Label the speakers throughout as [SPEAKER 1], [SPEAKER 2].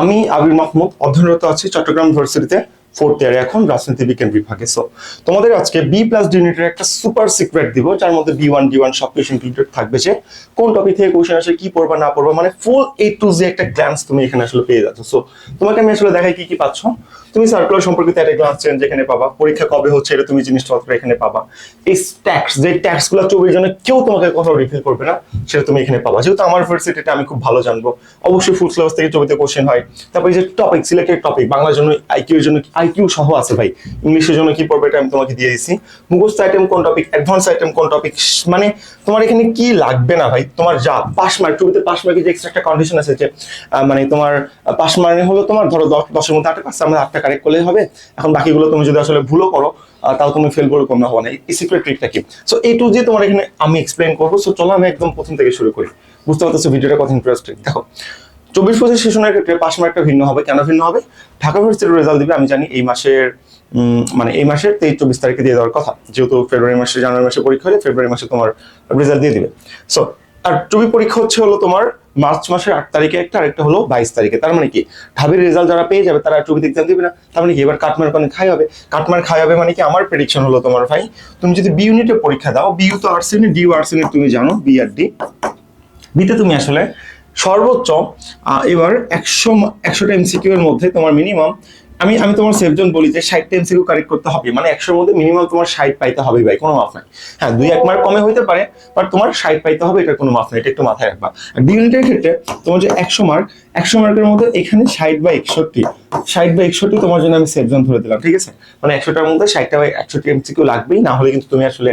[SPEAKER 1] আমি আবির মাহমুদ, অধ্যয়নরত আছি চট্টগ্রাম ইউনিভার্সিটিতে ফোর্থ ইয়ারে এখন, রাজনীতি বিজ্ঞান বিভাগে। সো তোমাদের আজকে বি প্লাস ডিউনিটের একটা সুপার সিক্রেট দিব, যার মধ্যে বি ওয়ান ডি ওয়ান সব কিছু ইনক্লুডেড থাকবে যে, কোন টপিক থেকে কোশ্চেন আসে, কি পড়বা, না পড়বা মানে ফুল এ টু জে একটা গ্ল্যান্স তুমি এখানে আসলে পেয়ে যাচ্ছ। সো তোমাকে আমি আসলে দেখাই কি কি পাচ্ছ। তুমি সার্কুলার সম্পর্কিত একটা গ্লাস চেঞ্জ যেখানে পাবা, পরীক্ষা কবে হচ্ছে, এটা তুমি জিনিসপত্র এখানে পাবা। এই ট্যাক্স যে ট্যাক্সগুলো চব্বিশ জনে কেউ তোমাকে কোথাও রিফিল করবে না, সেটা তুমি এখানে পাবা। যেহেতু আমার ইউনিভার্সিটিটা আমি খুব ভালো জানব। অবশ্যই ফুল সিলেবাস থেকে চবিতে কোশ্চেন হয়। তারপরে যে টপিক সিলেক্টেড টপিক বাংলার জন্য আইকিউ জন্য আইকিউ সহ আছে ভাই। ইংলিশের জন্য কি পড়বে এটা আমি তোমাকে দিয়ে দিচ্ছি মুখস্থ আইটেম কোন টপিক অ্যাডভান্স আইটেম কোন টপিক মানে তোমার এখানে কি লাগবে না ভাই? তোমার যা পাস মার্ক চবিতে পাস মার্কের যে এক্সট্রা একটা কন্ডিশন আছে যে মানে তোমার পাস মার্ক হলো তোমার ধরো দশ, দশের মধ্যে আটটা পাস আমরা আটটা কারেক্ট করলেই হবে। এখন বাকিগুলো তুমি যদি আসলে ভুলও করো তাও তুমি ফেল করে কমে হবে না। এই সিক্রেট ট্রিকটা কি? সো এই টু যে তোমার এখানে আমি এক্সপ্লেন করব। সো চলো আমি একদম প্রথম থেকে শুরু করি। বুঝতে পারতেছো ভিডিওটা কত ইন্টারেস্টিং দেখো, চব্বিশ পঁচিশ সেশনের ক্ষেত্রে পাস মার্কটা ভিন্ন হবে। কেন ভিন্ন হবে? ঢাকা ইউনিভার্সিটির রেজাল্ট দিবে, আমি জানি এই মাসের মানে এই মাসের তেইশ চব্বিশ তারিখে দিয়ে দেওয়ার কথা। যেহেতু ফেব্রুয়ারি মাসে জানুয়ারি মাসে পরীক্ষা হলে ফেব্রুয়ারি মাসে তোমার রেজাল্ট দিয়ে দিবে। সো আর চবি পরীক্ষা হচ্ছে হলো তোমার মার্চ মাসের আট তারিখে একটা, আরেকটা হলো বাইশ তারিখে। তার মানে কি? ঢাবির রেজাল্ট যারা পেয়ে যাবে, তারা চবিতে এক্সাম দিবে না। তার মানে কি? এবার কাটমার কানে খাই হবে। কাটমার খাই হবে মানে কি? আমার প্রেডিকশন হলো তোমার ভাই, তুমি যদি বি ইউনিটে পরীক্ষা দাও বি ইউ তো arts unit D arts unit তুমি জানো বি আর ডি বিতে তুমি আসলে সর্বোচ্চ এবার একশো, একশোটা এমসিকিউ এর মধ্যে তোমার মিনিমাম আমি আমি তোমার সেভজন বলি যে ষাটটা এমসিকিউ কারেক্ট করতে হবে। মানে একশোর মধ্যে মিনিমাম তোমার ষাট পাইতে হবে ভাই, কোনো মাফ নাই। হ্যাঁ দুই এক মার্ক কমে হইতে পারে বাট তোমার ষাট পাইতে হবে এটা কোনো মাফ নাই, এটা একটু মাথায় রাখবা। আর ডি ইউনিটের ক্ষেত্রে তোমার যে একশো মার্ক, একশো মার্কের মধ্যে এখানে ষাট বা একষট্টি, ষাট বা একষট্টি তোমার জন্য আমি সেভজন ধরে দিলাম, ঠিক আছে? মানে একশোটার মধ্যে ষাটটা বা একষট্টি এমসিকিউ লাগবেই, না হলে কিন্তু তুমি আসলে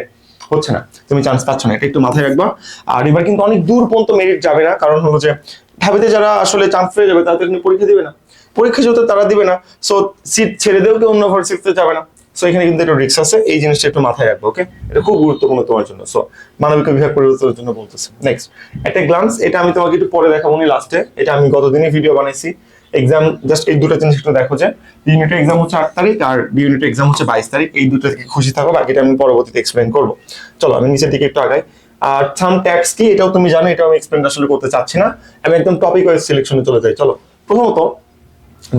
[SPEAKER 1] হচ্ছে না, তুমি চান্স পাচ্ছ না, এটা একটু মাথায় রাখবা। আর এবার কিন্তু অনেক দূর পর্যন্ত মেরিট যাবে না, কারণ হলো যে ঢাবিতে যারা আসলে চান্স পেয়ে যাবে, তাদের পরীক্ষা দিবে না। পরীক্ষা যেহেতু তারা দিবে না সো সিট ছেড়ে দিয়েও কেউ অন্য ভার্সিটিতে যাবে না। সো এখানে কিন্তু একটু রিস্ক আছে, এই জিনিসটা একটু মাথায় রাখব ওকে এটা খুব গুরুত্বপূর্ণ তোমার জন্য। সো মানবিক বিভাগ পরিবর্তনের জন্য বলতেছে। নেক্সট একটা গ্লান্স এটা আমি তোমাকে একটু পরে দেখাবো নি লাস্টে এটা আমি গতদিনই ভিডিও বানাইছি। এক্সাম জাস্ট এই দুটো জিনিস একটু দেখো যে ইউনিটের এক্সাম হচ্ছে আট তারিখ আর ইউনিটের এক্সাম হচ্ছে বাইশ তারিখ। এই দুটো থেকে খুশি থাকো, বাকিটা আমি পরবর্তীতে এক্সপ্লেন করব। চলো, আমি নিচের দিকে একটু আগাই। আর সাম ট্যাক্স কি, এটাও তুমি জানো, এটাও আমি এক্সপ্লেন আসলে করতে চাচ্ছি না। আমি একদম টপিক ওয়াইজ সিলেকশনে চলে যাই। চলো, প্রথমত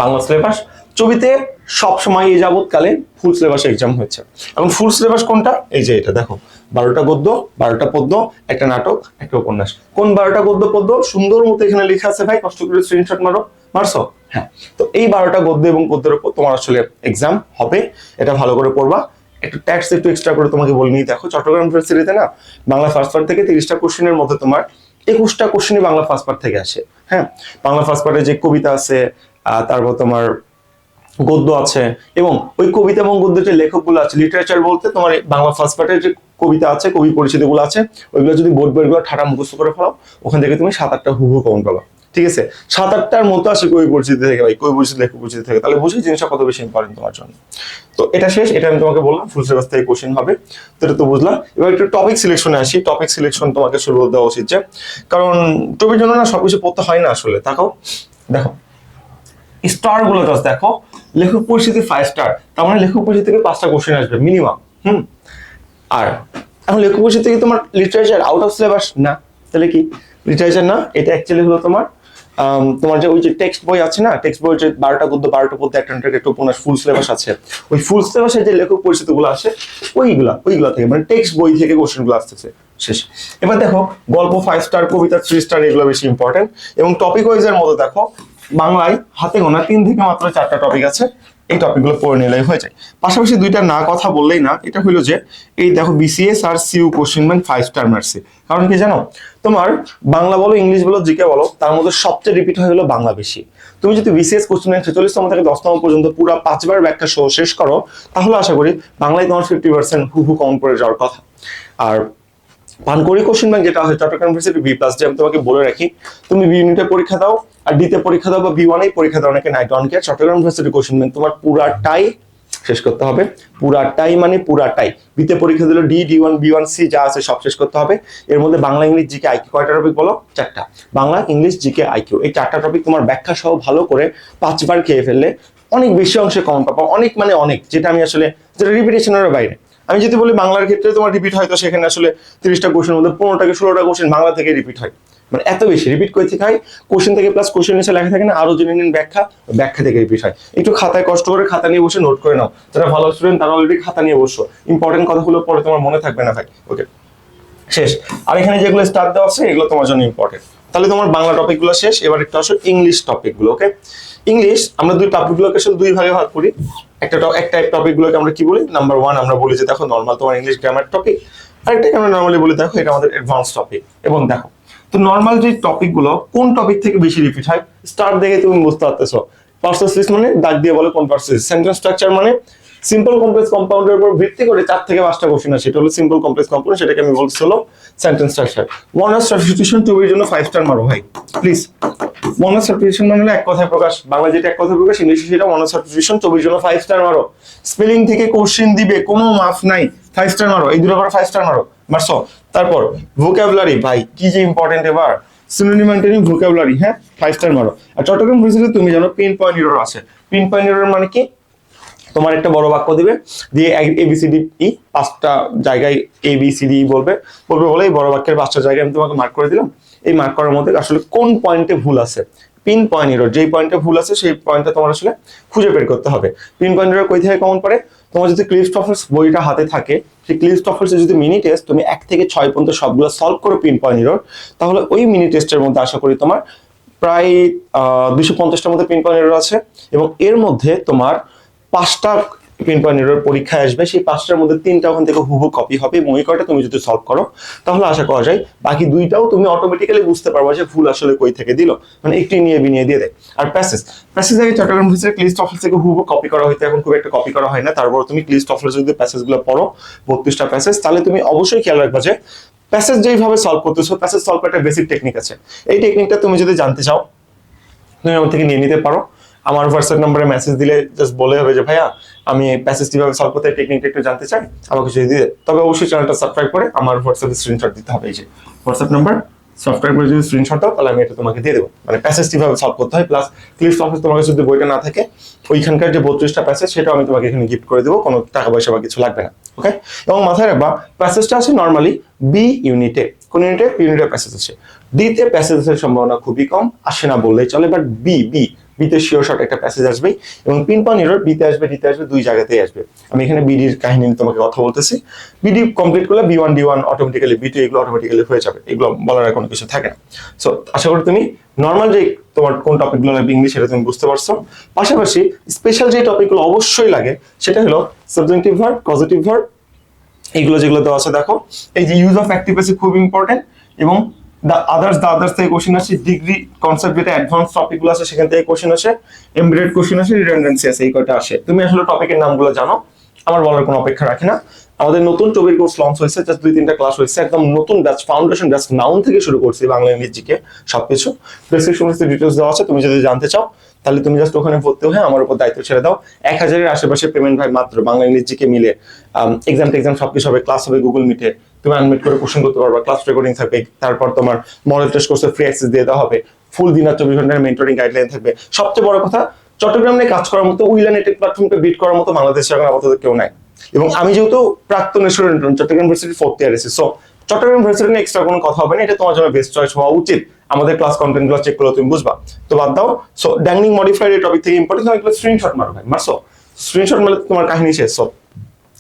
[SPEAKER 1] বাংলা সিলেবাস ছবিতে সব সময় এই যাবৎকালে ফুল সিলেবাস এক্সাম হয়েছে। এবং ফুল সিলেবাস কোনটা? এই যে এটা, দেখো। বারোটা গদ্য, বারোটা পদ্য, একটা নাটক, একটা উপন্যাস। কোন বারোটা গদ্য পদ্য? সুন্দর মতো এখানে লেখা আছে, ভাই। কষ্ট করে স্ক্রিনশট মারো। মারছো? হ্যাঁ। তো এই বারোটা গদ্য এবং পদ্যের উপর তোমার আসলে এক্সাম হবে। এটা ভালো করে পড়বা। একটু ট্যাক্স একটু এক্সট্রা করে তোমাকে বলে নিয়ে দেখো। চট্টগ্রাম ইউনিভার্সিটিতে না, বাংলা ফার্স্ট পার্ট থেকে তিরিশটা কোশ্চেনের মধ্যে তোমার একুশটা কোশ্চেনই বাংলা ফার্স্ট পার্ট থেকে আসে। হ্যাঁ? বাংলা ফার্স্ট পার্টে যে কবিতা আছে তারপর তোমার গদ্য আছে এবং ওই কবিতা এবং গদ্যের যে লেখকগুলো আছে লিটারেচার বলতে তোমার বাংলা ফার্স্ট পার্টের যে কবিতা আছে, কবি পরিচিতিগুলো আছে, ওইগুলো যদি বোর্ড বইগুলো ঠাটা মুখস্থ করে ফেলাও, ওখান থেকে তুমি সাত আটটা হুহু কমন পাবা। ঠিক আছে? সাত আটটার মতো আসে কবি পরিচিতি থেকে, ভাই, কবি পরিচিতি, লেখক পরিচিতি থেকে। তাহলে বুঝি জিনিসটা কত বেশি ইম্পর্টেন্ট তোমার জন্য। তো এটা শেষ, এটা আমি তোমাকে বললাম ফুল সিলেবাস থেকে কোশ্চেন হবে। তো এটা তো বুঝলাম। এবার একটু টপিক সিলেকশনে আসি। টপিক সিলেকশন তোমাকে শুরু দেওয়া উচিত যে, কারণ টপিক জন্য না, সবকিছু পড়তে হয় না আসলে। তাকাও, দেখো। স্টারগুলো জাস্ট দেখো। লেখক পরিচিতি ফাইভ স্টার তার মানে লেখক পরিচিতি থেকে পাঁচটা কোশ্চেন আসবে মিনিমাম হুম? আর এখন লেখক পরিচিতি থেকে তোমার লিটারেচার আউট অফ সিলেবাস না, তাহলে কি? লিটারেচার না, এটা অ্যাকচুয়ালি হলো তোমার তোমার যে ওই যে টেক্সট বই আছে না টেক্সট বই যে বারোটা গদ্য, বারোটা পদ্য, একটা একটা উপন্যাস ফুল সিলেবাস আছে। ওই ফুল সিলেবাসের যে লেখক পরিচিতি গুলো আসে ওইগুলা ওইগুলা থেকে মানে টেক্সট বই থেকে কোশ্চেনগুলো আসতেছে। শেষ। এবার দেখো, গল্প ফাইভ স্টার কবিতা থ্রি স্টার এগুলো বেশি ইম্পর্টেন্ট এবং টপিক ওয়াইজ এর মধ্যে দেখো বাংলায় হাতে গোনা তিন থেকে মাত্র চারটা টপিক আছে। এই টপিকগুলো পড়ে নিলেই হয়ে যায়। পাশাপাশি দুইটা না কথা বললেই না, এটা হইল যে, এই দেখো বিসিএস আর CU question bank five star mercy কারণ কি জানো? তোমার বাংলা বলো, ইংলিশ বলো, জিকে বলো, তার মধ্যে সবচেয়ে রিপিট হয়ে গেলো বাংলা বেশি। তুমি যদি বিসিএস কোশ্চেন ব্যাংক ছেচল্লিশতম থেকে দশতম পর্যন্ত পুরো পাঁচবার ব্যাখ্যা সহ শেষ করো, তাহলে আশা করি বাংলায় তোমার ফিফটি পার্সেন্ট হু হু কমন পড়ে যাওয়ার কথা। আর পানকড়ি কোশ্চেন ব্যাংক যেটা হয় চট্টগ্রাম ইউনিভার্সিটি বি প্লাস যে আমি তোমাকে বলে রাখি। তুমি বি ইউনিটে পরীক্ষা দাও আর ডিতে পরীক্ষা দাও বা বি ওয়ানে পরীক্ষা দাও নাকি নাইট ওয়ান কে চট্টগ্রাম ইউনিভার্সিটি কোশ্চেন ব্যাংক তোমার পুরাটাই শেষ করতে হবে। পুরাটাই মানে পুরাটাই। বিতে পরীক্ষা দিলে D D one B one C যা আছে সব শেষ করতে হবে। এর মধ্যে বাংলা, ইংলিশ, জিকে আইকিউ কয়টা টপিক বলো? চারটা। বাংলা, ইংলিশ, জিকে আইকিউ এই চারটা টপিক তোমার ব্যাখ্যা সহ ভালো করে পাঁচবার খেয়ে ফেললে অনেক বেশি অংশে কমন পাবো। অনেক মানে অনেক, যেটা আমি আসলে, যেটা রিপিটেশনের বাইরে। আমি যদি বলি বাংলার ক্ষেত্রে তোমার রিপিট হয়, তো সেখানে আসলে তিরিশটা কোশ্চেন মধ্যে পনেরোটা কি ষোলোটা কোশ্চেন বাংলা থেকে রিপিট হয়। মানে এত বেশি রিপিট করে থেকে হয়। কোশ্চেন থেকে প্লাস কোশ্চেন নিচে লেখা থাকে না আরও জেনে নিন ব্যাখ্যা ব্যাখ্যা থেকে রিপিট হয়। একটু খাতায় কষ্ট করে খাতা নিয়ে বসে নোট করে নাও। যারা ভালো স্টুডেন্ট তারা অলরেডি খাতা নিয়ে বসো। ইম্পর্টেন্ট কথাগুলো পরে তোমার মনে থাকবে না ভাই। ওকে শেষ। আর এখানে যেগুলো স্টার্ট দেওয়া আছে, এগুলো তোমার জন্য ইম্পর্টেন্ট তাহলে তোমার বাংলা টপিকগুলো শেষ। এবার একটু আসো ইংলিশ টপিকগুলো ওকে ইংলিশ আমরা দুই টপিক গুলোকে আসলে দুই ভাগে ভাগ করি। একটা একটা টপিকগুলোকে আমরা কি বলি? নাম্বার ওয়ান আমরা বলি যে দেখো নর্মাল তোমার ইংলিশ গ্রামার টপিক আরেকটাকে আমরা নর্মালি বলি? দেখো, এটা আমাদের অ্যাডভান্স টপিক এবং দেখো, তো নর্মাল যে টপিকগুলো কোন টপিক থেকে বেশি রিপিট হয়? স্টার্ট দেখে তুমি বুঝতে পারতেছো। পার্সেস মানে দাগ দিয়ে বলে কোন পার্সেস সেন্টেন্স স্ট্রাকচার মানে সিম্পল কমপ্লেক্স কম্পাউন্ডের উপর ভিত্তি করে চার থেকে পাঁচটা কোশ্চেন আছে সেটা হলো সিম্পল কমপ্লেক্স কম্পাউন্ড সেটাকে আমি বলছি হলো সেন্টেন্স স্ট্রাকচার ওয়ান আর সাবস্টিটিউশন টুবির জন্য ফাইভ স্টার মারো, ভাই। প্লিজ ওয়ান আর সাবস্টিটিউশন মানে এক কথায় প্রকাশ। বাংলা যেটা এক কথায় প্রকাশ, ইংলিশে সেটা ওয়ান আর সাবস্টিটিউশন টুবির জন্য ফাইভ স্টার মারো। স্পেলিং থেকে কোশ্চেন দিবে, কোনো মাফ নাই। ফাইভ স্টার মারো, এই দুটো ফাইভ স্টার মারো। মারছো? তারপর ভোকাবুলারি ভাই, কি যে ইম্পর্টেন্ট এবার। সিনোনিম মেইনটেনিং ভোকাবুলারি হ্যাঁ? ফাইভ স্টার মারো। আর চট্টগ্রাম ভিজিটে তুমি জানো পিন পয়েন্ট ইরোর আছে। পিন পয়েন্ট ইরোর মানে কি? তোমার একটা বড় বাক্য দিবে, দিয়ে এবিসিডি ই পাঁচটা জায়গায় এ বি সি ডি বলবে। বলবে বলে এই বড় বাক্যের পাঁচটা জায়গায় আমি তোমাকে মার্ক করে দিলাম। এই মার্ক করার মধ্যে আসলে কোন পয়েন্টে ভুল আছে? পিন পয়েন্ট এরর যেই পয়েন্টে ভুল আছে, সেই পয়েন্টটা তোমার আসলে খুঁজে বের করতে হবে। পিন পয়েন্ট এরর কই থেকে কমন পড়ে? তোমার যদি ক্লিস্ট অফার্স বইটা হাতে থাকে, সেই ক্লিস্ট অফার্সে যদি মিনি টেস্ট তুমি এক থেকে ছয় পর্যন্ত সবগুলো সলভ করো পিন পয়েন্ট এরর তাহলে ওই মিনি টেস্টের মধ্যে আশা করি তোমার প্রায় দুশো পঞ্চাশটার মধ্যে পিন পয়েন্ট এরর আছে। এবং এর মধ্যে তোমার পাঁচটা পিন পয়েন্ট পরীক্ষায় আসবে, সেই পাঁচটার মধ্যে তিনটা ওখান থেকে হুবু কপি হবে, এবং ওই কয়টা তুমি যদি সলভ করো, তাহলে আশা করা যায় বাকি দুইটাও তুমি অটোমেটিক্যালি বুঝতে পারবে যে ভুল আসলে কই থেকে দিল। মানে একটু নিয়ে বিনিয়ে দিয়ে দেয় আর প্যাসেজ প্যাসেজ আগে চট্টগ্রাম ভিসের ক্লিস্ট অফিস থেকে হুবু কপি করা হইতে এখন খুব একটা কপি করা হয় না। তারপর তুমি ক্লিস্ট অফিসে যদি প্যাসেজগুলো পড়ো, বত্রিশটা প্যাসেজ তাহলে তুমি অবশ্যই খেয়াল রাখবা যে প্যাসেজ যেইভাবে সলভ করতেছো প্যাসেজ সলভ করার একটা বেসিক টেকনিক আছে। এই টেকনিকটা তুমি যদি জানতে চাও, তুমি আমার থেকে নিয়ে নিতে পারো। আমার হোয়াটসঅ্যাপ নম্বরে মেসেজ দিলে জাস্ট বলে হবে যে, ভাইয়া, আমি প্যাসেজ কীভাবে সলভ করতে টেকনিকটা একটু জানতে চাই, আমাকে যদি দিয়ে তবে অবশ্যই চ্যানেলটা সাবস্ক্রাইব করে আমার হোয়াটসঅ্যাপে স্ক্রিনশট দিতে হবে এই যে। হোয়াটসঅ্যাপ নাম্বার সাবস্ক্রাইব করে যদি স্ক্রিনশট দাও, তাহলে আমি এটা তোমাকে দিয়ে দেবো। মানে প্যাসেজ কীভাবে সলভ করতে হয় প্লাস ক্লিপস অফিস তোমার কাছে যদি বইটা না থাকে, ওইখানকার যে বত্রিশটা প্যাসেজ সেটাও আমি তোমাকে এখানে গিফট করে দেবো, কোনো টাকা পয়সা বা কিছু লাগবে না ওকে এবং মাথায় রাখবা প্যাসেজটা আছে নর্মালি বি ইউনিটে কোন ইউনিটে ইউনিটের প্যাসেজ আছে। ডিতে প্যাসেজের সম্ভাবনা খুবই কম, আসে না বললেই চলে বাট বি বি বিতে শিওর শর্ট একটা প্যাসেজ আসবে এবং পিন পয়েন্ট এরর বিতে আসবে ডিতে আসবে, দুই জায়গাতেই আসবে। আমি এখানে বিডির কাহিনী নিয়ে তোমাকে কথা বলতেছি। বিডি কমপ্লিট করলে B one D one automatically B two এগুলো অটোমেটিক্যালি হয়ে যাবে। এগুলো বলার কোনো কিছু থাকে না। সো আশা করি তুমি নর্মাল যে তোমার কোন টপিকগুলো লাগবে ইংলিশ সেটা তুমি বুঝতে পারছ। পাশাপাশি স্পেশাল যে টপিকগুলো অবশ্যই লাগে, সেটা হলো সাবজেক্টিভ ভার্ব পজিটিভ ভার্ব এইগুলো যেগুলো দেওয়া আছে, দেখো। এই যে ইউজ অফ অ্যাক্টিভ আছে, খুব ইম্পর্টেন্ট এবং দ্য আদার্স দ্য আদার্স থেকে কোশ্চেন আসে ডিগ্রি কনসেপ্ট যেটা অ্যাডভান্স টপিকগুলো আছে, সেখান থেকে কোশ্চেন আসে এমবিডেড কোশ্চেন আসে রিডান্ডেন্সি আছে এই কয়টা আসে। তুমি আসলে টপিকের নামগুলো জানো, আমার বলার কোনো অপেক্ষা রাখি না। আমাদের নতুন টপিক কোর্স লঞ্চ হয়েছে জাস্ট দুই তিনটা ক্লাস হয়েছে, একদম নতুন ব্যাচ ফাউন্ডেশন ব্যাচ নাউন থেকে শুরু করছি, বাংলা ইংরেজিকে সবকিছু। ডেসক্রিপশন ডিটেলস দেওয়া আছে, তুমি যদি জানতে চাও, তাহলে তুমি জাস্ট ওখানে ভর্তি হয়ে আমার উপর দায়িত্ব ছেড়ে দাও। এক হাজারের আশেপাশে পেমেন্ট হয় মাত্র, বাংলা ইংরেজিকে মিলে এক্সাম টেক্সাম সবকিছু হবে ক্লাস হবে গুগল মিটে তুমি আনমিট করে কোশ্চেন করতে পারবা ক্লাস রেকর্ডিং থাকবে, তারপর তোমার মডেল টেস্ট কোর্সে ফ্রি অ্যাক্সেস দিয়ে দেওয়া হবে ফুল দিন আর চব্বিশ ঘণ্টার মেন্টরিং গাইডলাইন থাকবে। সবচেয়ে বড় কথা, চট্টগ্রাম নিয়ে কাজ করার মতো উইলা নেটেক প্ল্যাটফর্মকে বিট করার মতো বাংলাদেশে এখন আপাতত কেউ নাই। এবং আমি যেহেতু প্রাক্তন student Chittagong university fourth year এসেছি সো চট্টগ্রাম ইউনিভার্সিটি নিয়ে এক্সট্রা কোনো কথা হবে না, এটা তোমার জন্য বেস্ট চয়েস হওয়া উচিত। আমাদের ক্লাস কন্টেন্টগুলো চেক করলে তুমি বুঝবা। তো বাদ দাও সো ড্যাংলিং মডিফাইড এই টপিক থেকে ইম্পর্টেন্ট এগুলো স্ক্রিনশট মারো ভাই, মারছো? স্ক্রিনশট মারলে তোমার কাহিনী শেষ সব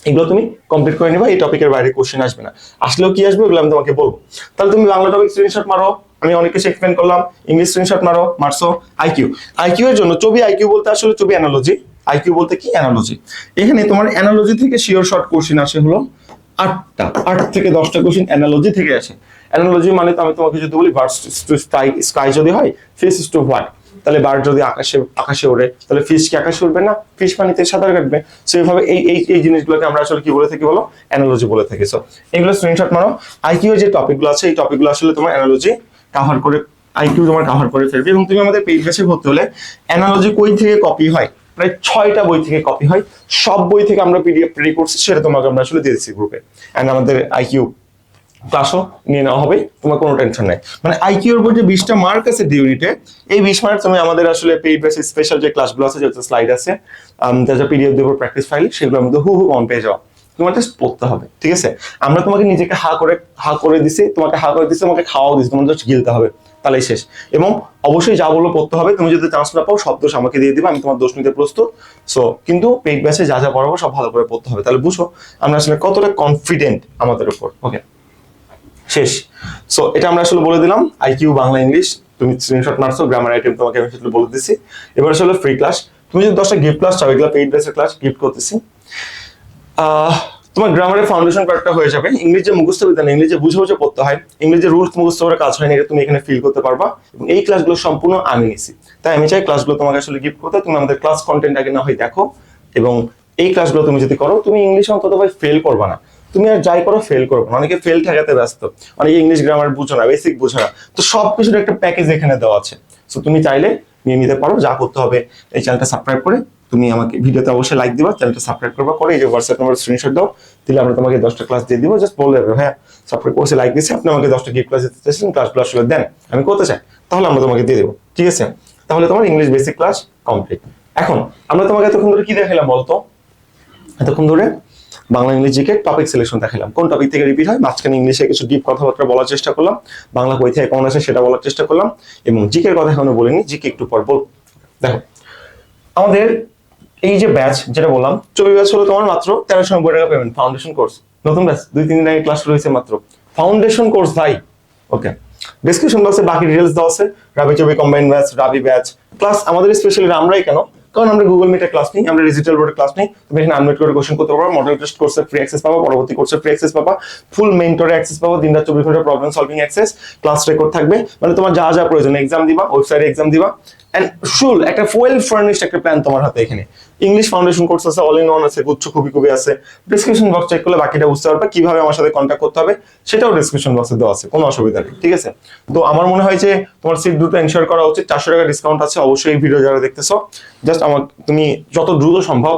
[SPEAKER 1] এগুলো তুমি কমপ্লিট করে নিবা, এই টপিকের বাইরে কোশ্চেন আসবে না। আসলেও কি আসবে ওগুলো আমি তোমাকে বলব। তাহলে তুমি বাংলা টপিক স্ক্রিনশট মারো, আমি অনেক কিছু এক্সপ্লেন করলাম ইংলিশ স্ক্রিনশট মারো, মারছো আইকিউ আইকিউ এর জন্য ছবি আইকিউ বলতে আসলে ছবি অ্যানালজি আইকিউ বলতে কি অ্যানালজি এখানে তোমার অ্যানালজি থেকে শিওর শর্ট কোশ্চেন আসে হলো আটটা, আট থেকে দশটা কোশ্চেন অ্যানালজি থেকে আসে। অ্যানালজি মানে তো আমি তোমাকে যদি বলি ভার্স টু স্কাই স্কাই যদি হয় ফিস টু হোয়াট তাহলে বার যদি আকাশে আকাশে ওড়ে, তাহলে ফিশ কি আকাশে উঠবে না? ফিশ পানিতে সাঁতার কাটবে। সেইভাবে এই এই এই জিনিসগুলোকে আমরা আসলে কি বলে থাকি বলো? অ্যানালজি বলে থাকি। সো এগুলো স্ক্রিনশট মারো। আইকিউ যে টপিকগুলো আছে, এই টপিকগুলো আসলে তোমার অ্যানালজি কাভার করে আইকিউ তোমার কাভার করে ফেলবে। এবং তুমি আমাদের পেজ ব্যাচে ভর্তি হলে অ্যানালজি কই থেকে কপি হয়? প্রায় ছয়টা বই থেকে কপি হয়। সব বই থেকে আমরা পিডিএফ রেডি করছি সেটা তোমাকে আমরা আসলে দিয়ে দিচ্ছি গ্রুপে অ্যান্ড আমাদের আইকিউ ক্লাসও নিয়ে নেওয়া হবে তোমার কোনো টেনশন নাই। মানে আইকিউর উপর যে বিশটা মার্ক আছে ডি ইউনিটে এই বিশ মার্ক তুমি আমাদের আসলে পেইড বেসিস স্পেশাল যে ক্লাসগুলো আছে যেহেতু স্লাইড আছে যা যা পিডিএফ দেবো প্র্যাকটিস ফাইল সেগুলো আমাদের হু হু কমন পেয়ে যাওয়া তোমার জাস্ট পড়তে হবে, ঠিক আছে? আমরা তোমাকে নিজেকে হা করে হা করে দিছি, তোমাকে হা করে দিছি, তোমাকে খাওয়াও দিছি তোমার জাস্ট গিলতে হবে, তাহলেই শেষ। এবং অবশ্যই যা বলব পড়তে হবে, তুমি যদি চান্স না পাও, সব দোষ আমাকে দিয়ে দিবে, আমি তোমার দোষ নিতে প্রস্তুত। সো কিন্তু পেইড ব্যাচে যা যা পড়াবো, সব ভালো করে পড়তে হবে। তাহলে বুঝো, আমরা আসলে কতটা কনফিডেন্ট আমাদের উপর ওকে শেষ। সো এটা আমরা আসলে বলে দিলাম আইকিউ বাংলা ইংলিশ, তুমি স্ক্রিনশট মারছো গ্রামার আইটেম তোমাকে আমি আসলে বলে দিচ্ছি এবার আসলে ফ্রি ক্লাস তুমি যদি দশটা গিফট ক্লাস চাও, এগুলো পেইড বেসের ক্লাস গিফট করতেছি। তোমার গ্রামারের ফাউন্ডেশন কয়েকটা হয়ে যাবে। ইংরেজি মুখস্থ বিদ্যা না ইংরেজি বুঝে বুঝে পড়তে হয়। ইংরেজি রুলস মুখস্থ করে কাজ হয় না এটা তুমি এখানে ফিল করতে পারবা। এবং এই ক্লাসগুলো সম্পূর্ণ আমি নিছি। তাই আমি চাই ক্লাসগুলো তোমাকে আসলে গিফট করতে, তুমি আমাদের ক্লাস কন্টেন্ট আগে না হয় দেখো। এবং এই ক্লাসগুলো তুমি যদি করো, তুমি ইংলিশ অন্তত ভাই ফেল করবা না। তুমি আর যাই করো ফেল করব না। অনেকে ফেল ঠেকাতে ব্যস্ত। অনেকে ইংলিশ গ্রামার বুঝো না বেসিক বুঝো না। তো সব কিছুর একটা প্যাকেজ এখানে দেওয়া আছে। সো তুমি চাইলে নিয়ে নিতে পারো, যা করতে হবে। এই চ্যানেলটা সাবস্ক্রাইব করে তুমি আমাকে ভিডিওতে অবশ্যই লাইক দিবা চ্যানেলটা সাবস্ক্রাইব করবা করে এই যে হোয়াটসঅ্যাপ নাম্বার স্ক্রিনশট দাও দিলে আমরা তোমাকে দশটা ক্লাস দিয়ে দিব। জাস্ট বলে দেবে হ্যাঁ সাবস্ক্রাইব করছে লাইক দিচ্ছে আপনি আমাকে দশটা গিফট ক্লাস দিতে চাইছেন ক্লাস ক্লাসগুলো আসলে দেন, আমি করতে চাই। তাহলে আমরা তোমাকে দিয়ে দেবো, ঠিক আছে? তাহলে তোমার ইংলিশ বেসিক ক্লাস কমপ্লিট এখন, আমরা তোমাকে এতক্ষণ ধরে কি দেখালাম বলতো? এতক্ষণ ধরে Bangla English GK topic selection দেখালাম কোন টপিক থেকে রিপিট হয়? মাঝখানে ইংলিশে কিছু ডিপ কথাবার্তা বলার চেষ্টা করলাম। বাংলা বই থেকে কেমন আসে সেটা বলার চেষ্টা করলাম। এবং জিকের কথা এখনও বলিনি, জিকে একটু পর বল দেখো, আমাদের এই যে ব্যাচ যেটা বললাম চবি ব্যাচ হলো তোমার মাত্র তেরোশো নব্বই টাকা পেমেন্ট ফাউন্ডেশন কোর্স নতুন ব্যাচ দুই তিন দিন আগে ক্লাস রয়েছে মাত্র। ফাউন্ডেশন কোর্স ভাই। ওকে ডিসক্রিপশন বক্সে বাকি ডিটেলস দেওয়া আছে। Rabi Chobi combine batch Rabi batch class আমাদের স্পেশালি আমরাই কেন? কারণ আমরা গুগল মিটে ক্লাস নেই, আমরা ডিজিটাল বোর্ডে ক্লাস নেই, তুমি এখানে আনমিট করে কোশ্চেন করতে পারো মডেল টেস্ট কোর্সে ফ্রি অ্যাক্সেস পাবা, পরবর্তী কোর্সে ফ্রি অ্যাক্সেস পাবা ফুল মেন্টরে অ্যাক্সেস পাবা দিন রাত চব্বিশ ঘণ্টা problem solving access class record থাকবে মানে তোমার যা যা প্রয়োজন এক্সাম দিবা ওয়েবসাইটে এক্সাম দিবা অ্যান্ড শুল একটা ফুয়েল ফার্নিশড একটা প্ল্যান তোমার হাতে এখানে। ইংলিশ ফাউন্ডেশন কোর্স আছে অল ইন ওয়ান আছে, গুচ্ছ খুবই খুবই আছে। ডিসক্রিপশন বক্স চেক করলে বাকিটা বুঝতে পারবে কীভাবে আমার সাথে কন্ট্যাক্ট করতে হবে, সেটাও ডিসক্রিপশন বক্সে দেওয়া আছে, কোনো অসুবিধা নেই, ঠিক আছে? তো আমার মনে হয় যে তোমার সিট দুটো এনশিওর করা উচিত, চারশো টাকা ডিসকাউন্ট আছে, অবশ্যই এই ভিডিও যারা দেখতেছো জাস্ট আমার, তুমি যত দ্রুত সম্ভব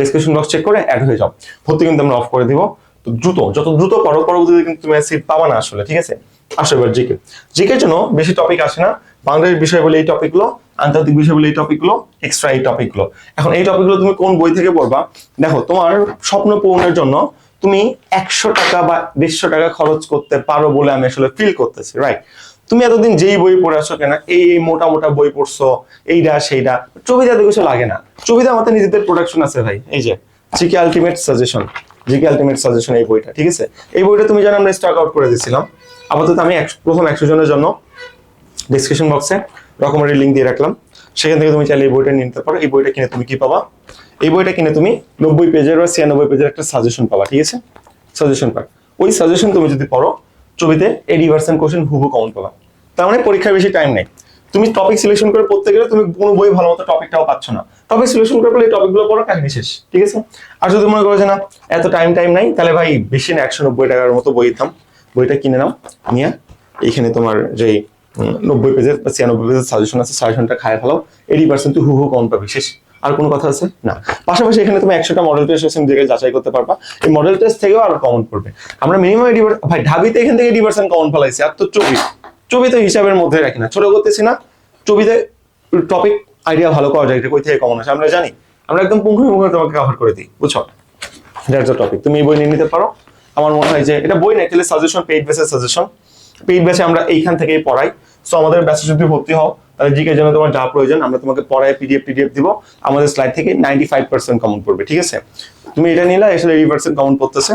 [SPEAKER 1] ডিসক্রিপশন বক্স চেক করে অ্যাড হয়ে যাও। ভর্তি কিন্তু আমরা অফ করে দিব। তো দ্রুত, যত দ্রুত করো, পরবর্তীতে কিন্তু তুমি সিট পাবা না আসলে, ঠিক আছে? আসো এবার জিকে জিকের জন্য বেশি টপিক আসে না বাংলাদেশ বিষয় বলে এই টপিকগুলো আন্তর্জাতিক বিষয় বলে এই টপিকগুলো এক্সট্রা এই টপিকগুলো এখন এই টপিকগুলো তুমি কোন বই থেকে পড়বা? দেখো, তোমার স্বপ্ন পূরণের জন্য তুমি একশো টাকা বা দেড়শো টাকা খরচ করতে পারো বলে আমি আসলে ফিল করতেছি রাইট তুমি এতদিন যেই বই পড়ে আসো কেন? এই এই মোটা মোটা বই পড়ছো এইটা সেইটা চবিতাতে কিছু লাগে না। চবিতা আমাদের নিজেদের প্রোডাকশন আছে ভাই। এই যে, GK ultimate suggestion GK ultimate suggestion এই বইটা, ঠিক আছে? এই বইটা তুমি জানো আমরা স্টক আউট করে দিয়েছিলাম। আপাতত আমি প্রথম একশো জনের জন্য ডিসক্রিপশন বক্সে রকমারি লিঙ্ক দিয়ে রাখলাম। সেখান থেকে তুমি চাইলে এই বইটা নিতে পারো। এই বইটা কিনে তুমি কি পাবা? এই বইটা কিনে তুমি নব্বই পেজের বা ছিয়ানব্বই পেজের একটা সাজেশন পাবা ঠিক আছে? সাজেশন পাবা ওই সাজেশন তুমি যদি পড়ো ছবিতে এইটি পার্সেন্ট কোশ্চেন হুবু কমন পাবা। তার মানে পরীক্ষায় বেশি টাইম নেই। তুমি টপিক সিলেকশন করে পড়তে গেলে তুমি কোনো বই ভালো মতো টপিকটাও পাচ্ছ না। টপিক সিলেকশন করে পড়লে এই টপিকগুলো পড়ো কাহিনী শেষ ঠিক আছে? আর যদি মনে করো যে না এত টাইম টাইম নাই তাহলে ভাই বেশি না একশো নব্বই টাকার মতো বই দাম। বইটা কিনে নাও নিয়ে এইখানে তোমার যে উম, নব্বই পেজের বা ছিয়ানব্বই পেজের সাজেশন আছে সাজেশনটা খায় ফেলাও এইটি পার্সেন্ট তুই হু হু কম পাবি, শেষ। আর কোনো কথা আছে? না। পাশাপাশি এখানে তুমি একশোটা মডেল টেস্ট এসে নিজেকে যাচাই করতে পারবা। এই মডেল টেস্ট থেকেও আরও কমন পড়বে। আমরা মিনিমাম এইটি ভাই, ঢাবিতে এখান থেকে এইটি পার্সেন্ট কমন ফেলাইছি, আর তো চবি চবি তো হিসাবের মধ্যে রাখি না। ছোট করতেছি না। চবিতে টপিক আইডিয়া ভালো করা যায়, এটা কই থেকে কমন আসে? আমরা জানি। আমরা একদম পুঙ্খানুপুঙ্খ তোমাকে কভার করে দিই, বুঝছ? দ্যাটস দ্য টপিক তুমি এই বই নিয়ে নিতে পারো। আমার মনে হয় যে, এটা বই না অ্যাকচুয়ালি সাজেশন পেইড বেসের সাজেশন পেইড বেসে আমরা এইখান থেকেই পড়াই। সো আমাদের ব্যাচে যদি ভর্তি হও, তাহলে জিকে জন্য তোমার যা প্রয়োজন, আমরা তোমাকে পড়ায় পিডিএফ টিডিএফ দিব। আমাদের স্লাইড থেকে নাইনটি ফাইভ পার্সেন্ট কমন পড়বে, ঠিক আছে? তুমি এটা নিলে আসলে এইটি পার্সেন্ট কমন পড়তেছে।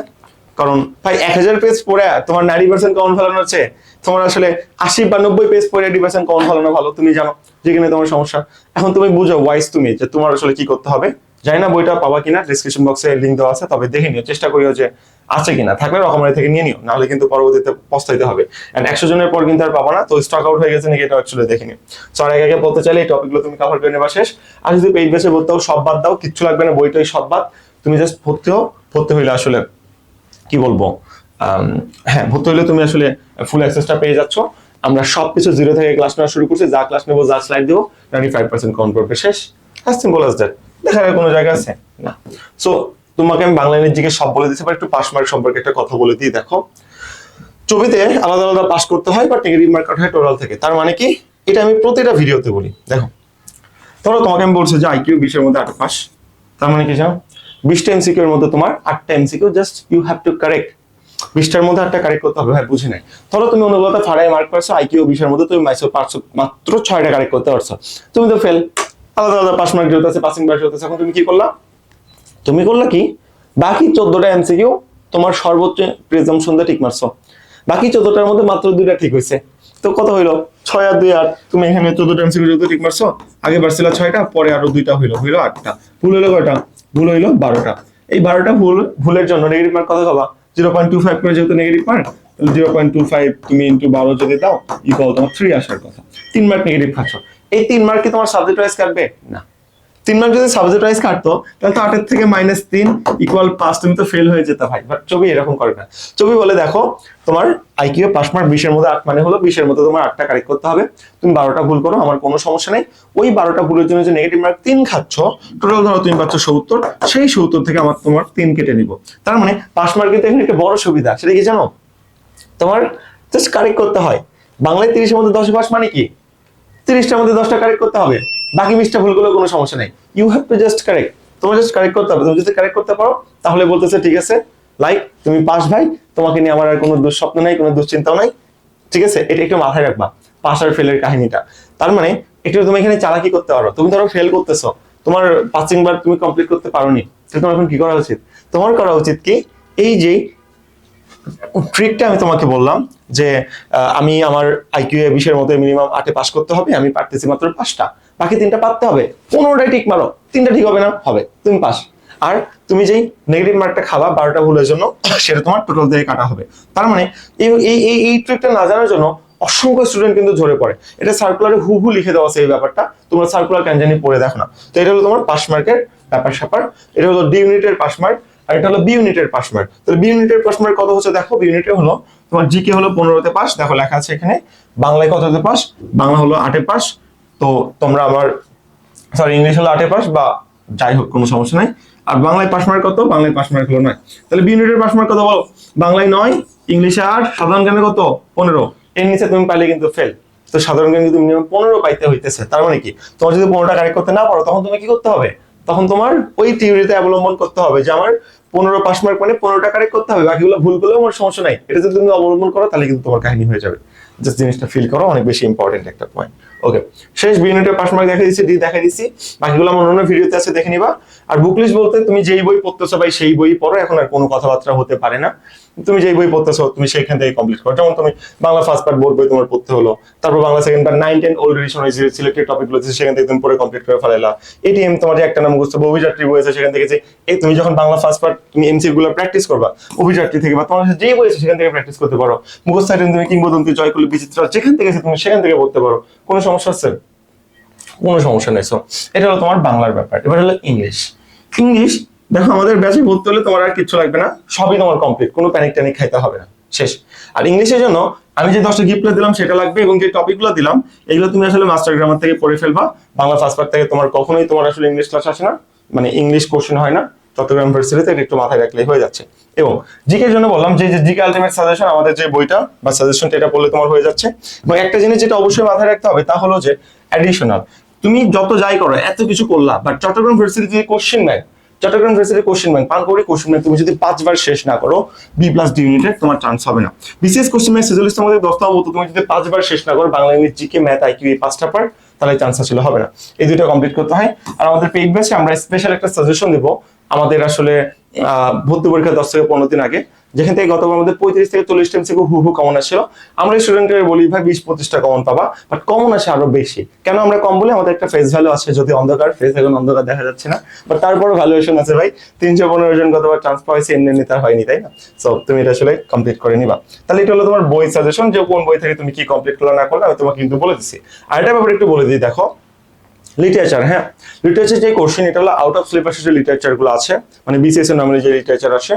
[SPEAKER 1] কারণ, ভাই, এক হাজার পেজ পড়ে, তোমার নাইনটি পার্সেন্ট কমন ফেলানো হচ্ছে। তোমার আসলে আশি বা নব্বই পেজ পড়ে এইটি পার্সেন্ট কমন ফেলানো ভালো, তুমি জানো, যেখানে তোমার সমস্যা। এখন তুমি বুঝো ওয়াইজ তুমি, যে তোমার আসলে কি করতে হবে। জানি না বইটা পাবা কিনা ডিসক্রিপশন বক্সে লিঙ্ক দেওয়া আছে, তবে দেখে নিও, চেষ্টা করিও যে আছে কিনা। থাকলে রকমারি থেকে নিয়ে নিও, নাহলে কিন্তু পরবর্তীতে পস্তাইতে হবে। এন্ড একশো জনের পর কিন্তু আর পাবা না, তো স্টক আউট হয়ে গেছে নাকি এটা অ্যাকচুয়ালি দেখে নিও। সো আর আগে বলতে চাইলে এই টপিকগুলো তুমি কভার করে নেবা শেষ। আর যদি পেইড বেসে বলতে হও, সব বাদ দাও, কিচ্ছু লাগবে না, বইটাই সব বাদ। তুমি জাস্ট ভর্তি হও, ভর্তি হইলে আসলে, কি বলব হ্যাঁ ভর্তি হইলে তুমি আসলে ফুল অ্যাক্সেসটা পেয়ে যাচ্ছ। আমরা সব কিছু জিরো থেকে ক্লাস নেওয়া শুরু করছি, যা ক্লাস নেব, যা স্লাইড দেবো নাইনটি ফাইভ পার্সেন্ট কাউন্ট করবে শেষ। অ্যাজ সিম্পল অ্যাজ দ্যাট দেখার আর কোনো জায়গা আছে? না। সো তোমাকে আমি বাংলা ইংরেজিকে সব বলে দিচ্ছি বা একটু পাস মার্ক সম্পর্কে একটা কথা বলে দিই, দেখো। ছবিতে আলাদা আলাদা পাস করতে হয় বা নেগেটিভ মার্ক হয় টোটাল থেকে। তার মানে কি? এটা আমি প্রতিটা ভিডিওতে বলি, দেখো। ধরো, তোমাকে আমি বলছি যে আইকিউ বিশের মধ্যে আট পাস তার মানে কি জানো? বিশটা এমসিকিউ এর মধ্যে তোমার আটটা MCQ just you have to correct বিশটার মধ্যে আটটা কারেক্ট করতে হবে, ভাই, বুঝি নাই। ধরো, তুমি অনুগত ফাড়ায় মার্ক পারছ আইকিউ বিশের মধ্যে তুমি মাইসো পারছ, মাত্র ছয়টা কারেক্ট করতে পারছ। তুমি তো ফেল আলাদা আলাদা পাস মার্ক আছে পাসিং বার চলতেছে এখন তুমি কি করলা? তুমি করলা কি? বাকি চোদ্দটা এমসিকিউ তোমার সর্বোচ্চ প্রিজামশন দিয়ে ঠিক মারছো। বাকি চোদ্দটার মধ্যে মাত্র দুইটা ঠিক হয়েছে। তো কত হইল? ছয় আর দুই আট। তুমি এখানে চোদ্দটা এমসিকিউ যত ঠিক মারছো, আগে পারছিলা ছয়টা, পরে আরও দুইটা হইল। হইল আটটা। ভুল হইল কয়টা? ভুল হইল বারোটা। এই বারোটা ভুল, ভুলের জন্য নেগেটিভ মার্ক কত পাবা জিরো পয়েন্ট টু ফাইভ করে যেহেতু negative mark zero point two five তুমি ইন্টু বারো যদি দাও ইকুয়াল তোমার থ্রি আসার কথা। তিন মার্ক নেগেটিভ খাচ্ছ। এই তিন মার্ক কি তোমার সাবজেক্ট ওয়াইজ কাটবে? না। তিন মার্ক যদি সাবজেক্ট ওয়াইজ কাটতো তাহলে তো আটের থেকে মাইনাস তিন ইকুয়াল পাঁচ তুমি তো ফেল হয়ে যেতে ভাই। বাট ছবি এরকম করে না। ছবি বলে দেখো তোমার আইকিউ পাঁচ মার্ক বিশের মধ্যে আট মানে হলো বিশের মধ্যে তোমার আটটা কারেক্ট করতে হবে। তুমি বারোটা ভুল করো আমার কোনো সমস্যা নেই। ওই বারোটা ভুলের জন্য যে নেগেটিভ মার্ক তিন খাচ্ছ টোটাল ধরো তুমি পাচ্ছ সত্তর সেই সত্তর থেকে আমার তোমার তিন কেটে নিব। তার মানে পাঁচ মার্ক কিন্তু এখানে একটা বড় সুবিধা সেটা কি জানো? তোমার জাস্ট কারেক্ট করতে হয়। বাংলায় তিরিশের মধ্যে দশ পাস মানে কি? তিরিশটার মধ্যে দশটা কারেক্ট করতে হবে। বাকি বিশটা ভুল করলেও কোনো সমস্যা নেই। You have to just correct তোমার জাস্ট কারেক্ট করতে হবে। তুমি যদি কারেক্ট করতে পারো, তাহলে বলতেছে, ঠিক আছে লাইক তুমি পাস ভাই। তোমাকে নিয়ে আমার আর কোনো দুঃস্বপ্ন নাই, কোনো দুশ্চিন্তাও নাই। ঠিক আছে, এটা একটু মাথায় রাখবা। পাস আর ফেলের কাহিনীটা। তার মানে একটু তুমি এখানে চালাকি করতে পারো। তুমি ধরো ফেল করতেছো। তোমার পাঁচিং বার তুমি কমপ্লিট করতে পারোনি। তাহলে তোমার এখন কি করা উচিত? তোমার করা উচিত কি? এই যে ট্রিকটা আমি তোমাকে বললাম যে আমি আমার আইকিউ এ বিশের মতো মিনিমাম আটে পাস করতে হবে, আমি পারতেছি মাত্র পাঁচটা। বাকি তিনটা পারতে হবে। পনেরোটাই ঠিক মারো, তিনটা ঠিক হবে না? হবে, তুমি পাস। আর তুমি যেই নেগেটিভ মার্কটা খাবা, বারোটা ভুলের জন্য, সেটা তোমার টোটাল দিয়ে কাটা হবে। তার মানে এই এই এই ট্রিকটা না জানার জন্য অসংখ্য স্টুডেন্ট কিন্তু ঝরে পড়ে। এটা সার্কুলারে হু হু লিখে দেওয়া আছে এই ব্যাপারটা। তোমরা সার্কুলার কেন জানি পড়ে দেখো না। তো এটা হলো তোমার পাস মার্কের ব্যাপার স্যাপার এটা হলো ডি ইউনিটের পাস মার্ক আর এটা হলো বি ইউনিটের পাস মার্ক তাহলে বি ইউনিটের মার্ক কত হচ্ছে? দেখো বি ইউনিটে হলো তোমার জিকে হলো পনেরোতে পাস দেখো, লেখা আছে এখানে, বাংলায় কততে পাস বাংলা হলো আটে পাস তো তোমরা আমার সরি ইংলিশ হলো আটে পাস বা যাই হোক, কোনো সমস্যা নাই। আর বাংলায় পাস মার্ক কত? বাংলায় পাস মার্ক হলো নয়। তাহলে বি ইউনিটের পাস কত বলো? বাংলায় নয় ইংলিশে আট, সাধারণ জ্ঞানে কত? পনেরো। এর নিচে তুমি পাইলে কিন্তু ফেল তো সাধারণ জ্ঞান কিন্তু মিনিমাম পনেরো পাইতে হইতেছে। তার মানে কি? তোমার যদি পনেরোটা কারেক্ট করতে না পারো, তখন তুমি কি করতে হবে? তখন তোমার ওই থিওরিতে অবলম্বন করতে হবে যে আমার পনেরো পাশ মার্ক মানে পনেরোটা কারেক্ট করতে হবে, বাকিগুলো ভুল করলেও আমার সমস্যা নাই। এটা যদি তুমি অবলম্বন করো, তাহলে কিন্তু তোমার কাহিনী হয়ে যাবে। জাস্ট জিনিসটা ফিল করো, অনেক বেশি ইম্পর্টেন্ট একটা পয়েন্ট ওকে শেষ বি ইউনিটের পাস মার্ক দেখা দিচ্ছি দেখা দিচ্ছি। বাকিগুলো আমার অন্য ভিডিওতে আছে দেখে নিবা। আর বুক লিস্ট বলতে তুমি যেই বই পড়তেছো ভাই সেই বই পড়ো এখন আর কোনো কথাবার্তা হতে পারে না। তুমি যেই বই পড়তেছো তুমি সেখান থেকে কমপ্লিট করো। যেমন তুমি বাংলা ফার্স্ট পার্ট বোর্ড বই তোমার পড়তে হলো তারপর Bangla second part nine ten old edition ওই সিলেক্টেড টপিকগুলো আছে, সেখান থেকে তুমি পড়ে কমপ্লিট করে ফেলাইলা। এটিএম তোমার যে একটা নাম মুখস্থ বা অভিযাত্রী বই আছে সেখান থেকে যে এই তুমি যখন বাংলা ফার্স্ট পার্ট তুমি এমসি গুলো প্র্যাকটিস করবা অভিযাত্রী থেকে বা তোমার কাছে যেই বই আছে সেখান থেকে প্র্যাকটিস করতে পারো। মুখস্থ তুমি কিংবদন্তি জয় করলে বিচিত্র যেখান থেকে তুমি সেখান থেকে পড়তে পারো। কোনো সমস্যা আছে? কোনো সমস্যা নেই সো এটা হলো তোমার বাংলার ব্যাপার। এবার হলো ইংলিশ ইংলিশ দেখো আমাদের ব্যাচে ভর্তি হলে তোমার আর কিচ্ছু লাগবে না। সবই তোমার কমপ্লিট কোনো প্যানিক ট্যানিক খাইতে হবে না। শেষ। আর ইংলিশের জন্য আমি যে দশটা গিফট দিলাম, সেটা লাগবে এবং যে টপিকগুলো দিলাম, এগুলো তুমি আসলে মাস্টার গ্রামার থেকে পড়ে ফেলবা। বাংলা ফার্স্ট পার্ট থেকে তোমার কখনোই তোমার আসলে ইংলিশ ক্লাস আসে না। মানে ইংলিশ কোশ্চেন হয় না। চট্টগ্রাম ভার্সিটিতে এটা একটু মাথায় রাখলেই হয়ে যাচ্ছে। এবং জিকের জন্য বললাম যে জিকে আলটিমেট সাজেশন আমাদের যে বইটা বা সাজেশনটা এটা পড়লে তোমার হয়ে যাচ্ছে। এবং একটা জিনিস যেটা অবশ্যই মাথায় রাখতে হবে তা হলো যে অ্যাডিশনাল তুমি যত যাই করো, এত কিছু করলা but Chattogram varsity question bank Chattogram varsity question bank পান করে কোশ্চেন ব্যাংক তুমি যদি পাঁচবার শেষ না করো বি প্লাস ডি ইউনিটের তোমার চান্স হবে না। বিসিএস কোশ্চেন ব্যাংক সিজলিস তোমাদের দশটা মতো তুমি যদি পাঁচবার শেষ না করো, Bangla English GK math IQ এই পাঁচটা পার্ট তাহলে চান্স আসলে হবে না। এই দুটো কমপ্লিট করতে হয়। আর আমাদের পেইড ব্যাচে আমরা স্পেশাল একটা সাজেশন দেবো আমাদের আসলে ভর্তি পরীক্ষা দশ থেকে পনেরো দিন আগে। যেখান থেকে গতবার আমাদের পঁয়ত্রিশ থেকে চল্লিশ টাইম থেকে হু হু কমন আসছিল। আমরা স্টুডেন্টের বলি, ভাই, বিশ পঁচিশটা কমন পাবা বাট কমন আসে আরও বেশি। কেন আমরা কম বলি? আমাদের একটা ফেস ভ্যালু আছে, যদি অন্ধকার ফেস এখন অন্ধকার দেখা যাচ্ছে না। বাট তারপরও ভ্যালুয়েশন আছে, ভাই, তিনশো পনেরো জন গতবার চান্স পাইছে এমনি এমনি তার হয়নি, তাই না? সো তুমি এটা আসলে কমপ্লিট করে নিবা। তাহলে এটা হলো তোমার বই সাজেশন যে কোন বই থেকে তুমি কি কমপ্লিট করলে, না করলে, আমি তোমাকে কিন্তু বলে দিচ্ছি আর এটা ব্যাপারে একটু বলে দিই, দেখো লিটারেচার হ্যাঁ। লিটারেচার যে কোশ্চেন এটা হলো আউট অফ সিলেবাসের যে লিটারেচারগুলো আছে মানে বিসিএস এর নর্মালি যে লিটারেচার আসে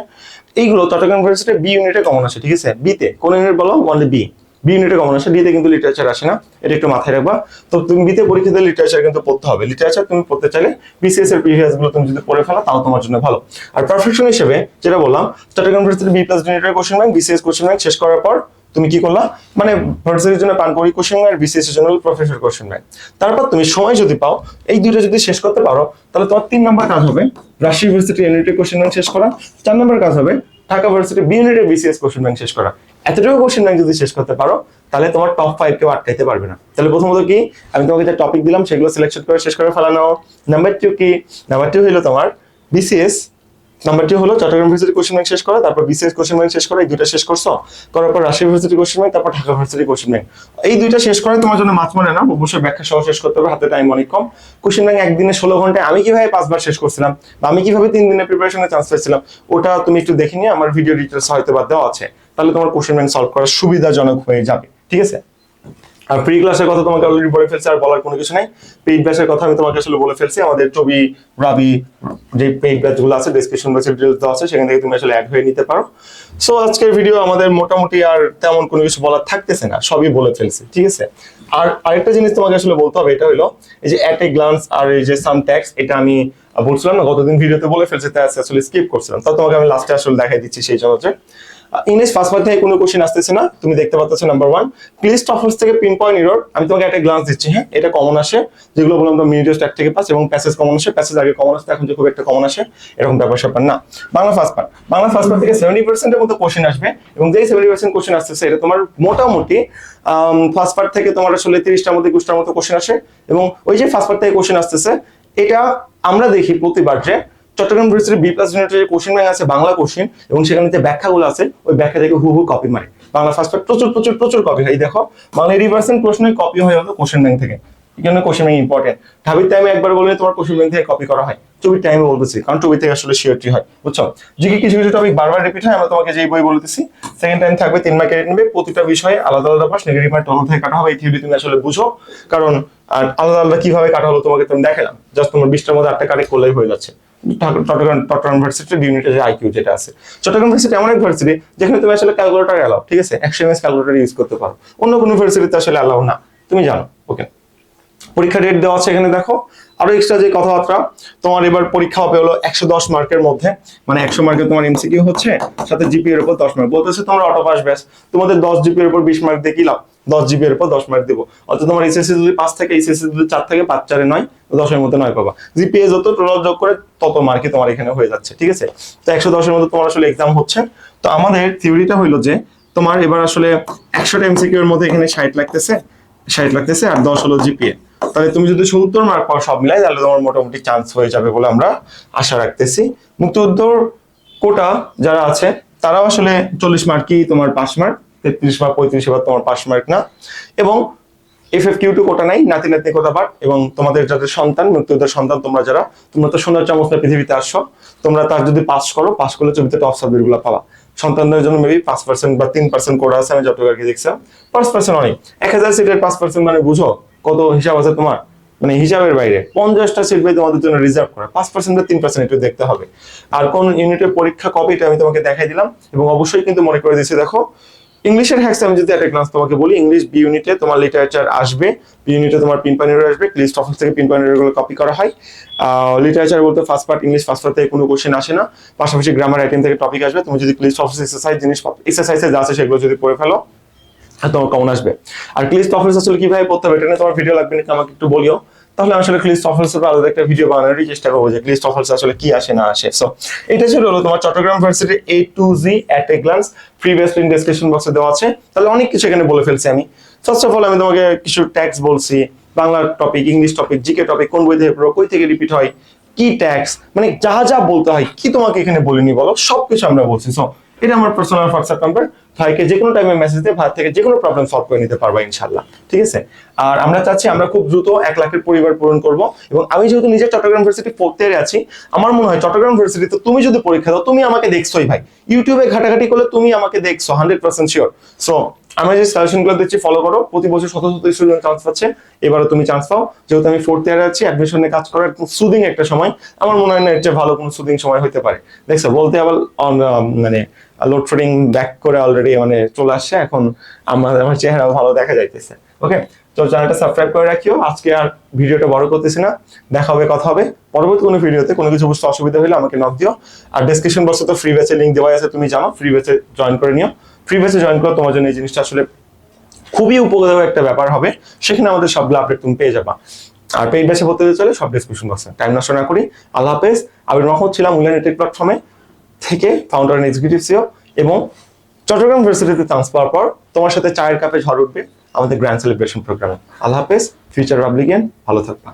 [SPEAKER 1] এইগুলো চট্টগ্রাম ইউনিভার্সিটি বি ইউনিটে কমন আছে, ঠিক আছে? বিতে কোন ইউনিট বলো? ওয়ানলি বি বি ইউনিটে কমন আসে ডিতে কিন্তু লিটারেচার আসে না। এটা একটু মাথায় রাখবা। তো তুমি বিতে পরীক্ষিত লিটারেচার কিন্তু পড়তে হবে। লিটারেচার তুমি পড়তে চাইলে বিসিএস এর প্রিভিয়াসগুলো তুমি যদি পড়ে ফেলো, তাও তোমার জন্য ভালো। আর পারফেকশন হিসেবে যেটা বললাম চট্টগ্রাম ইউনিভার্সিটি বি প্লাস ইউনিটের question bank BCS question bank শেষ করার পর তুমি কি করলা? মানে ভার্সিটির জন্য পানকড়ি কোশ্চেন আর বিসিএস এর জন্য প্রফেসর কোশ্চেন ব্যাংক তারপর তুমি সময় যদি পাও, এই দুইটা যদি শেষ করতে পারো, তাহলে তোমার তিন নম্বর কাজ হবে রাজশাহী ইউনিভার্সিটি ইউনিটের কোশ্চেন ব্যাংক শেষ করা, চার নম্বর কাজ হবে ঢাকা ভার্সিটি বি ইউনিটের বিসিএস কোশ্চেন ব্যাংক শেষ করা। এতটুকু কোশ্চেন ব্যাংক যদি শেষ করতে পারো, তাহলে তোমার টপ ফাইভ কেউ আটকাইতে পারবে না। তাহলে প্রথমত কি? আমি তোমাকে যে টপিক দিলাম, সেগুলো সিলেকশন করে শেষ করে ফেলানো নাম্বার টু কি? নাম্বার টু হলো তোমার বিসিএস নাম্বার টু হলো চট্টগ্রাম ইউনিভার্সিটি কোশ্চেন ব্যাংক শেষ করা, তারপর বিসিএস কোশ্চেন ব্যাংক শেষ করা, এই দুইটা শেষ করছ। করার পর রাজশাহী ইউনিভার্সিটি কোশ্চেন ব্যাংক তারপর ঢাকা ইউনিভার্সিটি কোশ্চেন ব্যাংক এই দুইটা শেষ করে তোমার জন্য মাছ মনে না, অবশ্যই ব্যাখ্যা সহ শেষ করতে হবে, হাতে টাইম অনেক কম। কোশ্চেন ব্যাংক একদিনে ষোলো ঘন্টায় আমি কীভাবে পাঁচবার শেষ করছিলাম বা আমি কীভাবে তিন দিনের প্রিপারেশনে চান্স পেয়েছিলাম, ওটা তুমি একটু দেখে নিয়ে আমার ভিডিও ডিটেলস হয়তো বা দেওয়া আছে। তাহলে তোমার কোশ্চেন ব্যাংক সলভ করা সুবিধাজনক হয়ে যাবে, ঠিক আছে? আর প্রি ক্লাসের কথা তোমাকে অলরেডি বলে ফেলছি, আর বলার কোনো কিছু নাই। পেইড ব্যাচের কথা আমি তোমাকে আসলে বলে ফেলছি। আমাদের ছবি রাবি যে পেইড ব্যাচগুলো আছে ডিসক্রিপশন বক্সে ডিটেলস দেওয়া আছে, সেখান থেকে তুমি আসলে অ্যাড হয়ে নিতে পারো। সো আজকের ভিডিও আমাদের মোটামুটি আর তেমন কোনো কিছু বলার থাকতেছে না, সবই বলে ফেলছি, ঠিক আছে? আর আরেকটা জিনিস তোমাকে আসলে বলতে হবে, এটা হলো, এই যে অ্যাট এ গ্লান্স আর এই যে সাম ট্যাক্স এটা আমি বলছিলাম না, গতদিন ভিডিওতে বলে ফেলছি, তাই আসলে স্কিপ করছিলাম। তা তোমাকে আমি লাস্টে আসলে দেখাই দিচ্ছি সেই জন্য ইংলিশ ফার্স্ট থেকে কোনো কোশ্চেন আসতেছে না, তুমি দেখতে পাচ্ছ নাম্বার ওয়ান প্লিজ টফলস থেকে পিন পয়েন্ট ইরোর আমি তোমাকে একটা গ্লান্স দিচ্ছি হ্যাঁ? এটা কমন আসে, যেগুলো বললাম তো মিনিট এক থেকে পাস এবং প্যাসেজ কমন আসে প্যাসেজ আগে কমন আসতে এখন যে খুব একটা কমন আসে, এরকম ব্যাপার স্যাপার না। Bangla first part Bangla first part থেকে সেভেন্টি পার্সেন্টের মতো কোশ্চেন আসবে এবং যেই সেভেন্টি পার্সেন্ট কোশ্চেন আসতেছে, এটা তোমার মোটামুটি ফার্স্ট পার্ট থেকে তোমার আসলে তিরিশটার মধ্যে একুশটার মতো কোশ্চেন আসে এবং ওই যে ফার্স্ট পার্ট থেকে কোশ্চেন আসতেছে, এটা আমরা দেখি প্রতিবার যে চট্টগ্রাম ইউনিভার্সিটি বি প্লাস ইউনিটের যে কোশ্চেন ব্যাংক আছে, বাংলা কোশ্চেন এবং সেখানে যে ব্যাখ্যাগুলো আছে, ওই ব্যাখ্যা থেকে হুবহু কপি মারে। বাংলা ফার্স্ট পার্ট প্রচুর প্রচুর প্রচুর কপি হয়। দেখো, বাংলা এইটি পার্সেন্ট প্রশ্নই কপি হয়ে হলো কোশ্চেন ব্যাংক থেকে। এই জন্য কোশ্চেন ব্যাংক ইম্পর্টেন্ট ঢাবির টাইমে একবার বললে তোমার কোশ্চেন ব্যাংক থেকে কপি করা হয়। চবির টাইমে বলতেছি, কারণ চবি থেকে আসলে শিওরটি হয়। বুঝছ? জিকে কিছু কিছু টপিক বারবার রিপিট হয়, আমরা তোমাকে যেই বই বলতেছি সেকেন্ড টাইম থাকবে, তিন মার্কেট নেবে প্রতিটা বিষয়ে আলাদা আলাদা পাস নেগেটিভ মার্ক টোটাল থেকে কাটা হবে, এই থিওরি তুমি আসলে বুঝো। কারণ আলাদা আলাদা কীভাবে কাটা হলো তোমাকে তুমি দেখালাম। জাস্ট তোমার বিশটার মধ্যে আটটা কারেক্ট করলেই হয়ে যাচ্ছে। চট্টগ্রাম চট্টগ্রাম ইউনিভার্সিটির যে আইকিউ যেটা আছে। চট্টগ্রাম ইউনিভার্সিটি এমন এক ইউনিভার্সিটি যেখানে তুমি আসলে ক্যালকুলেটর ঠিক আছে? একশো এমএস ক্যালকুলেটর ইউজ করতে পারো। অন্য কোনো ইউনিভার্সিটিতে আসলে না। তুমি জানো ওকে পরীক্ষা ডেট দেওয়া আছে এখানে, দেখো। আরও এক্সট্রা যে কথাবার্তা, তোমার এবার পরীক্ষা হবে হলো একশো দশ মার্কের মধ্যে। মানে একশো মার্কের তোমার এমসিকিউ হচ্ছে, সাথে জিপি এর উপর দশ মার্ক বলতেছে তোমার অটো পাস ব্যাস। তোমাদের দশ জিপি এর উপর বিশ মার্ক দিয়ে কি লাভ? দশ জিবি এর উপর দশ মার্ক দিব। অর্থাৎ তোমার এসএসসি যদি পাঁচ থাকে এসএসসি যদি চার থেকে, পাঁচ চারে নয়, দশের মধ্যে নয় পাবা। জিপিএ যত টোটাল যোগ করে, তত মার্কে তোমার এখানে হয়ে যাচ্ছে, ঠিক আছে? তো একশো দশের মধ্যে তোমার আসলে এক্সাম হচ্ছে। তো আমাদের থিওরিটা হইল যে, তোমার এবার আসলে একশোটা এমসিকিউ মধ্যে এখানে ষাট লাগতেছে ষাট লাগতেছে আর দশ হলো জিপিএ তাহলে তুমি যদি সত্তর মার্ক পাও সব মিলাই, তাহলে তোমার মোটামুটি চান্স হয়ে যাবে বলে আমরা আশা রাখতেছি। মুক্তিযোদ্ধর কোটা যারা আছে, তারাও আসলে চল্লিশ মার্কই তোমার পাঁচ মার্ক তেত্রিশ মার্ক পঁয়ত্রিশ এবার তোমার পাস মার্ক না। এবং F F Q to quota নাই, নাতি নাতনি কোটা পাঠ এবং তোমাদের যাদের সন্তান, মুক্তিযোদ্ধার সন্তান, তোমরা যারা, তোমরা তো সোনার চামচটা পৃথিবীতে আসছো, তোমরা তার যদি পাস করো পাস করলে ছবিতে টপ সাবজেক্টগুলো পাবা। সন্তানদের জন্য মেবি পাঁচ পার্সেন্ট বা তিন পার্সেন্ট কোটা আছে, আমি যতটুকু দেখছিলাম, পাঁচ পার্সেন্ট অনেক। এক হাজার সিটের পাঁচ পার্সেন্ট মানে বুঝো কত হিসাব আছে তোমার? মানে হিসাবের বাইরে। পঞ্চাশটা সিট ভাই তোমাদের জন্য রিজার্ভ করা। পাঁচ পার্সেন্ট বা তিন পার্সেন্ট একটু দেখতে হবে। আর কোন ইউনিটের পরীক্ষা কবে, এটা আমি তোমাকে দেখাই দিলাম, এবং অবশ্যই কিন্তু মনে করে দিচ্ছি দেখো ইংলিশের হ্যাক্স আমি যদি একটা গ্লান্স তোমাকে বলি ইংলিশ বি ইউনিটে তোমার লিটারেচার আসবে বি ইউনিটে তোমার পিন পানির আসবে লিস্ট অফিস থেকে পিন পানিরগুলো কপি করা হয়। লিটারেচার বলতে first part English first part থেকে কোনো কোশ্চেন আসে না। পাশাপাশি গ্রামার আইটেম থেকে টপিক আসবে, তুমি যদি লিস্ট অফিস এক্সারসাইজ জিনিস এক্সারসাইজে যা আছে সেগুলো যদি পড়ে ফেলো তোমার কমন আসবে। আর ক্লিস্ট অফিস আসলে কীভাবে পড়তে হবে এটা নিয়ে তোমার ভিডিও লাগবে নাকি আমাকে একটু বলিও। তাহলে আসলে ক্লিস্ট অফিস আলাদা একটা ভিডিও বানানোরই চেষ্টা করব যে ক্লিস্ট অফিস আসলে কি আসে, না আসে। সো এটা ছিল হলো তোমার Chattogram varsity A to Z at a glance previous link description বক্সে দেওয়া আছে। তাহলে অনেক কিছু এখানে বলে ফেলছি আমি। ফার্স্ট অফ অল আমি তোমাকে কিছু ট্যাক্স বলছি। Bangla topic English topic GK topic কোন বই থেকে কই থেকে রিপিট হয়, কি ট্যাক্স মানে যা যা বলতে হয়, কি তোমাকে এখানে বলিনি বলো, সবকিছু আমরা বলছি। সো এটা আমার পার্সোনাল হোয়াটসঅ্যাপ নাম্বার ভাইকে যে কোনো টাইমে মেসেজ দিয়ে ভাই থেকে যে কোনো প্রবলেম সলভ করে নিতে পারবা ইনশাল্লাহ ঠিক আছে? আর আমরা চাচ্ছি আমরা খুব দ্রুত এক লাখের পরিবার পূরণ করব। এবং আমি যেহেতু নিজে চট্টগ্রাম ইউনিভার্সিটি ফোর্থ ইয়ারে আছি আমার মনে হয় চট্টগ্রাম ইউনিভার্সিটিতে তুমি যদি পরীক্ষা দাও তুমি আমাকে দেখছোই ভাই। ইউটিউবে ঘাটাঘাটি করলে তুমি আমাকে দেখছ হান্ড্রেড পার্সেন্ট শিওর সো আমরা যে সাজেশনগুলো দিচ্ছি ফলো করো। প্রতি বছর শত শত স্টুডেন্ট চান্স পাচ্ছে। এবারও তুমি চান্স পাও। যেহেতু আমি ফোর্থ ইয়ারে আছি অ্যাডমিশনে কাজ করার সুদিং একটা সময়। আমার মনে হয় না এর চেয়ে ভালো কোনো সুদিং সময় হতে পারে। দেখছ বলতে আবার um, মানে লোড ফিডিং ব্যাক করে অলরেডি মানে চলে আসছে, এখন আমার আমার চেহারা ভালো দেখা যাইতেছে। ওকে তো চ্যানেলটা সাবস্ক্রাইব করে রাখিও। আজকে আর ভিডিওটা বড় করতেছি না। দেখা হবে, কথা হবে। পরবর্তী কোনো ভিডিওতে কোনো কিছু বুঝতে অসুবিধা হলে আমাকে নক দিও। আর ডেসক্রিপশন বক্সে তো ফ্রি ব্যাচের লিঙ্ক দেওয়া আছে, তুমি জানো ফ্রি ব্যাচে জয়েন করে নিও। ফ্রি ব্যাচে জয়েন করো তোমার জন্য এই জিনিসটা আসলে খুবই উপকারী একটা ব্যাপার হবে। সেখানে আমাদের সবগুলো আপডেট তুমি পেয়ে যাবা। আর পেইড ব্যাচে ভর্তি হতে চলে সব ডিসক্রিপশন বক্সে টাইম নষ্ট না করি। আল্লাহ হাফেজ। আমি রহমত ছিলাম উলিয়ান প্ল্যাটফর্মে থেকে ফাউন্ডার অ্যান্ড এক্সিকিউটিভ সিও এবং চট্টগ্রাম ইউনিভার্সিটিতে চান্স পাওয়ার পর তোমার সাথে চায়ের কাপে ঝড় উঠবে আমাদের গ্র্যান্ড সেলিব্রেশন প্রোগ্রামে আল্লাহ হাফেজ ফিউচার পাবলিকেন ভালো থাকবা।